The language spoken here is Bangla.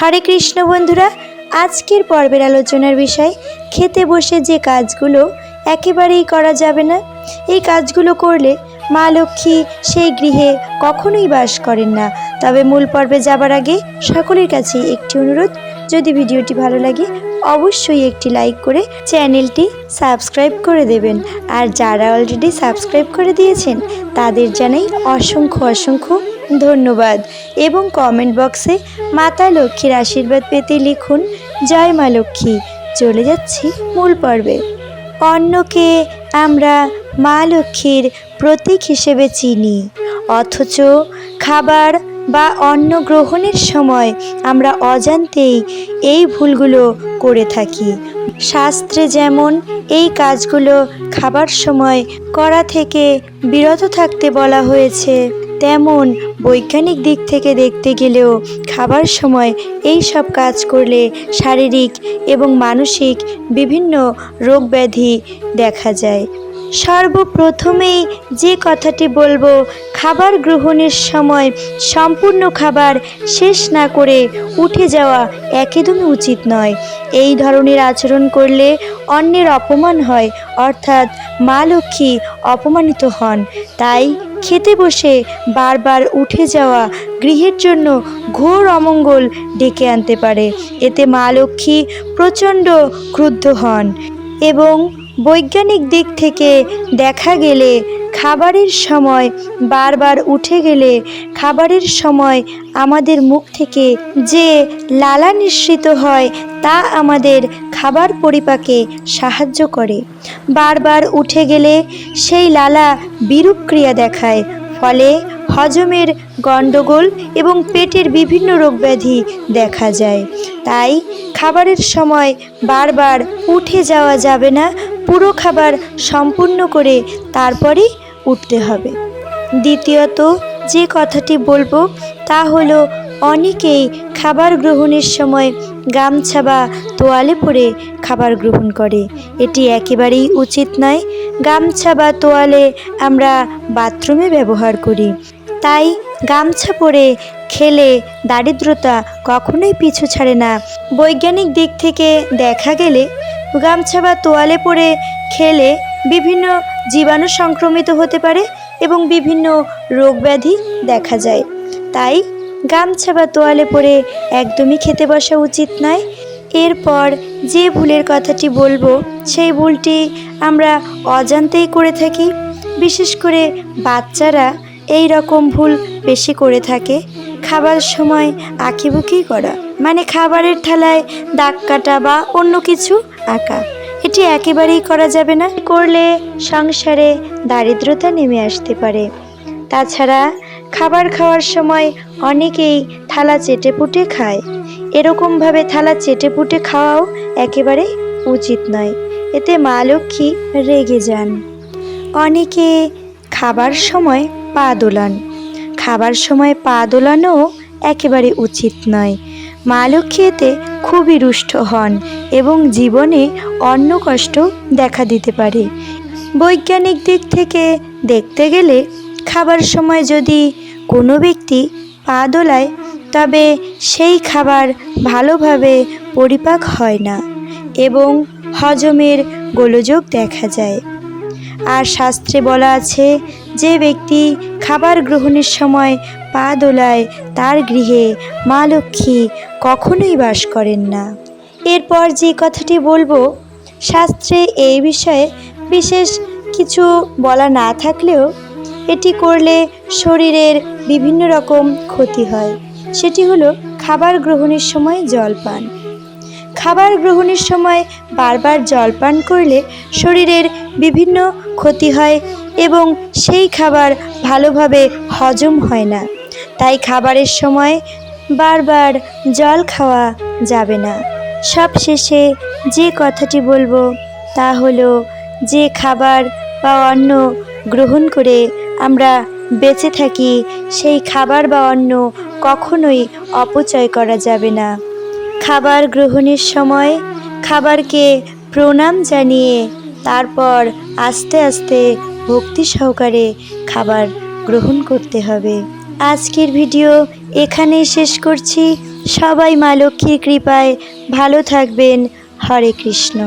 হরে কৃষ্ণ বন্ধুরা, আজকের পর্বের আলোচনার বিষয়, খেতে বসে যে কাজগুলো একেবারেই করা যাবে না, এই কাজগুলো করলে মা লক্ষ্মী সেই গৃহে কখনোই বাস করেন না। তবে মূল পর্বে যাবার আগে সকলের কাছে একটি অনুরোধ, যদি ভিডিওটি ভালো লাগে, অবশ্যই একটি লাইক করে চ্যানেলটি সাবস্ক্রাইব করে দেবেন। আর যারা অলরেডি সাবস্ক্রাইব করে দিয়েছেন, তাদের জানাই অসংখ্য অসংখ্য ধন্যবাদ। এবং কমেন্ট বক্সে মাতা লক্ষ্মীর আশীর্বাদ পেতে লিখুন, জয় মা লক্ষ্মী। চলে যাচ্ছি মূল পর্বে। অন্নকে আমরা মা লক্ষ্মীর প্রতীক হিসেবে চিনি। অথচ খাবার বা অন্ন গ্রহণের সময় আমরা অজান্তেই এই ভুলগুলো করে থাকি। শাস্ত্রে যেমন এই কাজগুলো খাবার সময় করা থেকে বিরত থাকতে বলা হয়েছে তেমন বৈজ্ঞানিক দিক থেকে দেখতে গেলেও খাবার সময় এই সব কাজ করলে শারীরিক এবং মানসিক বিভিন্ন রোগ ব্যাধি দেখা যায়। সর্বপ্রথমেই যে কথাটি বলব, খাবার গ্রহণের সময় সম্পূর্ণ খাবার শেষ না করে উঠে যাওয়া একদমই উচিত নয়। এই ধরনের আচরণ করলে অন্যের অপমান হয়, অর্থাৎ মা লক্ষ্মী অপমানিত হন। তাই খেতে বসে বারবার উঠে যাওয়া গৃহের জন্য ঘোর অমঙ্গল ডেকে আনতে পারে। এতে মা লক্ষ্মী প্রচণ্ড ক্রুদ্ধ হন এবং বৈজ্ঞানিক দিক থেকে দেখা গেলে খাবারের সময় বারবার উঠে গেলে খাবারের সময় আমাদের মুখ থেকে যে লালা নিঃসৃত হয় তা আমাদের খাবার পরিপাকে সাহায্য করে। বারবার উঠে গেলে সেই লালা বিরূপ ক্রিয়া দেখায়। ফলে হজমের গণ্ডগোল এবং পেটের বিভিন্ন রোগ ব্যাধি দেখা যায়। তাই খাবারের সময় বারবার উঠে যাওয়া যাবে না পুরো খাবার সম্পূর্ণ করে তারপরেই উঠতে হবে। দ্বিতীয়ত, যে কথাটি বলব তা হলো, অনেকেই খাবার গ্রহণের সময় গামছা বা তোয়ালে পরে খাবার গ্রহণ করে। এটি একেবারেই উচিত নয়, গামছা বা তোয়ালে আমরা বাথরুমে ব্যবহার করি। তাই গামছা পরে খেলে দারিদ্রতা কখনোই পিছু ছাড়ে না। বৈজ্ঞানিক দিক থেকে দেখা গেলে গামছা বা তোয়ালে পরে খেলে বিভিন্ন জীবাণু সংক্রমিত হতে পারে এবং বিভিন্ন রোগ ব্যাধি দেখা যায়। তাই গামছা বা তোয়ালে পরে একদমই খেতে বসা উচিত নয়। এরপর যে ভুলের কথাটি বলব, সেই ভুলটি আমরা অজান্তেই করে থাকি। বিশেষ করে বাচ্চারা এই রকম ভুল বেশি করে থাকে। খাবার সময় আঁকিবুকি করা মানে খাবারের থালায় দাগ কাটা বা অন্য কিছু আঁকা এটি একেবারেই করা যাবে না। করলে সংসারে দারিদ্রতা নেমে আসতে পারে। তাছাড়া খাবার খাওয়ার সময় অনেকেই থালা চেটে পুটে খায়। এরকমভাবে থালা চেটে পুটে খাওয়াও একেবারে উচিত নয়। এতে মা লক্ষ্মী রেগে যান। অনেকে খাবার সময় পা দোলান। খাবার সময় পা দোলানো একেবারে উচিত নয়। মা লক্ষ্মী এতে খুবই রুষ্ট হন এবং জীবনে অন্য কষ্ট দেখা দিতে পারে। বৈজ্ঞানিক দিক থেকে দেখতে গেলে খাবার সময় যদি কোনো ব্যক্তি পা দোলায়, তবে সেই খাবার ভালোভাবে পরিপাক হয় না এবং হজমের গোলযোগ দেখা যায়। আর শাস্ত্রে বলা আছে, যে ব্যক্তি খাবার গ্রহণের সময় পা দোলায়, তার গৃহে মা লক্ষ্মী কখনোই বাস করেন না। এরপর যে কথাটি বলব, শাস্ত্রে এই বিষয়ে বিশেষ কিছু বলা না থাকলেও এটি করলে শরীরের বিভিন্ন রকম ক্ষতি হয়। সেটি হলো খাবার গ্রহণের সময় জল পান খাবার গ্রহণের সময় বারবার জল পান করলে শরীরের বিভিন্ন ক্ষতি হয় এবং সেই খাবার ভালোভাবে হজম হয় না। তাই খাবারের সময় বারবার জল খাওয়া যাবে না। সবশেষে যে কথাটি বলব তা হলো, যে খাবার বা অন্ন গ্রহণ করে আমরা বেঁচে থাকি, সেই খাবার বা অন্ন কখনোই অপচয় করা যাবে না। খাবার গ্রহণের সময় খাবারকে প্রণাম জানিয়ে তারপর আস্তে আস্তে ভক্তি সহকারে খাবার গ্রহণ করতে হবে। আজকের ভিডিও এখানেই শেষ করছি। সবাই মা লক্ষ্মীর কৃপায় ভালো থাকবেন। হরে কৃষ্ণ।